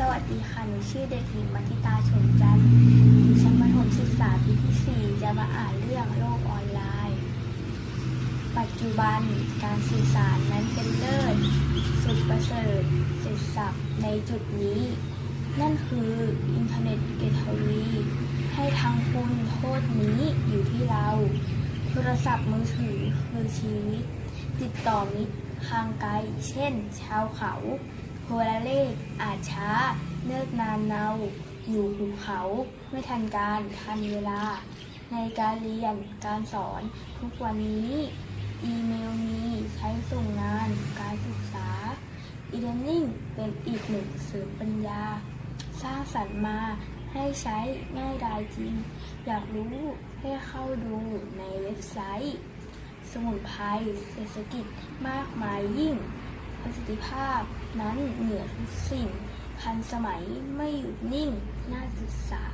สวัสดีค่ะ หนูชื่อเด็กหญิงมัทิตาชมจันทร์อยู่ชั้นประถมศึกษาปีที่ 4 จะมาอ่านเรื่องโลกออนไลน์ ปัจจุบันการสื่อสารนั้นเป็นเลิศ สุดประเสริฐเสร็จสับในจุดนี้ นั่นคืออินเทอร์เน็ตเกตวี ให้ทางคุณโทษนี้อยู่ที่เรา โทรศัพท์มือถือคือชีวิต ติดต่อมิตรทางไกล เช่น ชาวเขา โทรเลขอาจช้า เนิกนานเนา อยู่ภูเขา ไม่ทันการทันเวลา ในการเรียนการสอนทุกวันนี้ อีเมลมีใช้ส่งงานการศึกษา e l e a r n i n g เป็นอีกหนึ่งสื่อปัญญา สร้างสรรค์มาให้ใช้ง่ายดายจริง อยากรู้ให้เข้าดูในเว็บไซต์ สมุนไพรเศรษฐกิจมากมายยิ่ง ประสิทธิภาพนั้นเหนือทุกสิ่งทันสมัยไม่หยุดนิ่ง น่าศึกษา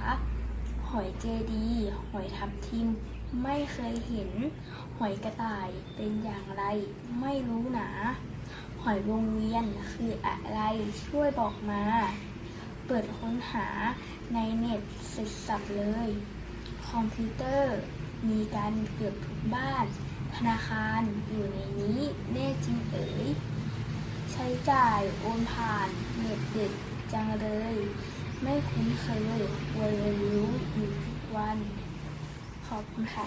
หอยเจดี หอยทับทิม ไม่เคยเห็น หอยกระต่ายเป็นอย่างไร ไม่รู้หนา หอยวงเวียนคืออะไรช่วยบอกมา เปิดค้นหาในเน็ตเสร็จสับเลย คอมพิวเตอร์มีกันเกือบทุกบ้าน ธนาคารอยู่ในนี้แน่จริงเอ๋ย ช้จ่ายโอนผ่านเน็ตเด็ดจังเลย ไม่คุ้นเคยควรเรียนรู้อยู่ทุกวัน ขอบคุณค่ะ